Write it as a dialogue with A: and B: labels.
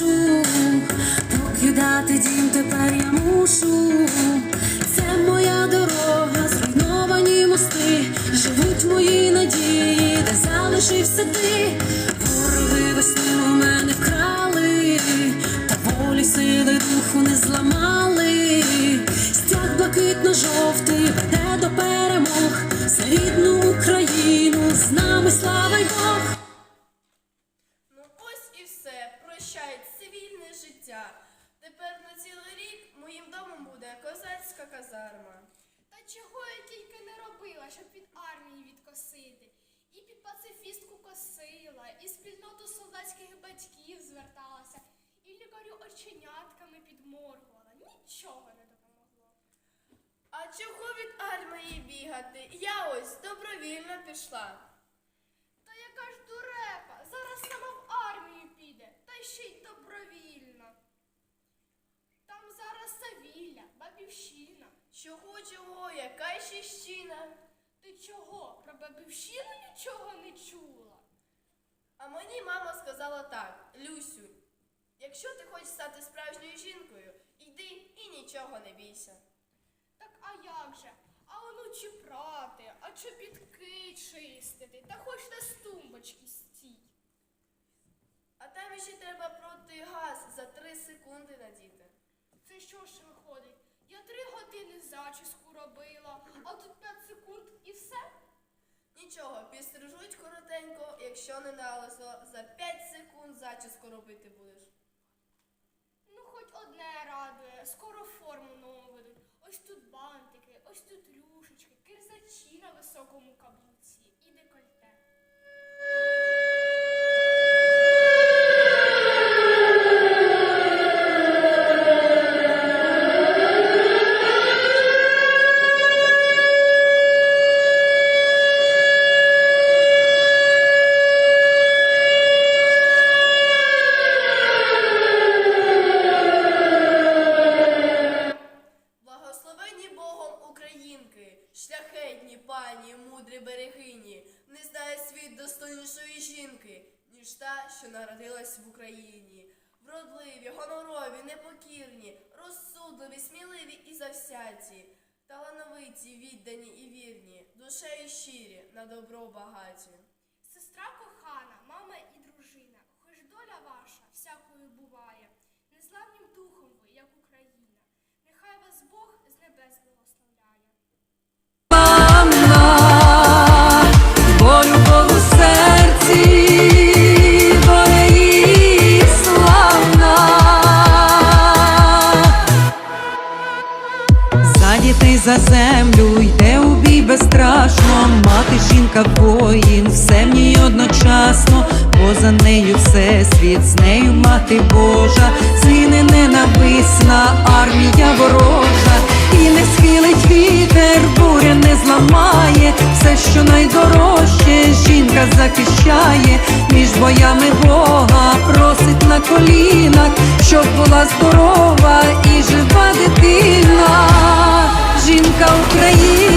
A: мушу, покидати дім тепер я мушу. Це моя дорога, зруйновані мости, живуть мої надії, де залишився ти. Вороги весни у мене вкрали, та волі сили духу не зламали. Стяг блакитно-жовтий веде до перемог,
B: життя. Тепер на цілий рік моїм домом буде козацька казарма.
C: Та чого я тільки не робила, щоб від армії відкосити. І під пацифістку косила, і спільноту солдатських батьків зверталася, і лікарю оченятками підморгувала. Нічого не допомогло.
B: А чого від армії бігати? Я ось добровільно пішла.
C: Та яка ж дурепа, зараз сама в армію піде, та ще й добровільно. Там зараз Савілля, Бабівщина.
B: Чого, чого, яка ще щіна?
C: Ти чого? Про Бабівщину нічого не чула?
B: А мені мама сказала так: Люсю, якщо ти хочеш стати справжньою жінкою, йди і нічого не бійся.
C: Так а як же? А воно чи прати, а чобітки чистити, та хоч на з тумбочки стій.
B: А там іще треба протигаз за три секунди надіти.
C: Це що ж виходить? Я три години зачіску робила, а тут п'ять секунд і все.
B: Нічого, підстрижуть коротенько, якщо не налисо, за 5 секунд зачіску робити будеш.
C: Ну, хоч одне радує, скоро форму нову ведуть. Ось тут бантики, ось тут рюшечки, кирзачі на високому каблуці
B: шляхетні пані, мудрі берегині, не знає світ достойнішої жінки, ніж та, що народилась в Україні. Вродливі, гонорові, непокірні, розсудливі, сміливі і завсяті, талановиті, віддані і вірні, душею щирі, на добро багаті.
C: Сестра кохана, мама і дружина, хоч доля ваша всякою буває, незламним духом ви, як Україна. Нехай вас Бог з небес
A: землю йде у бій безстрашно, мати жінка воїн, все в ній одночасно, поза нею все світ, з нею мати Божа, згине ненависна армія ворожа, і не схилить вітер, буря не зламає, все, що найдорожче, жінка захищає, між боями Бога просить на колінах, щоб була здорова. наша Україна.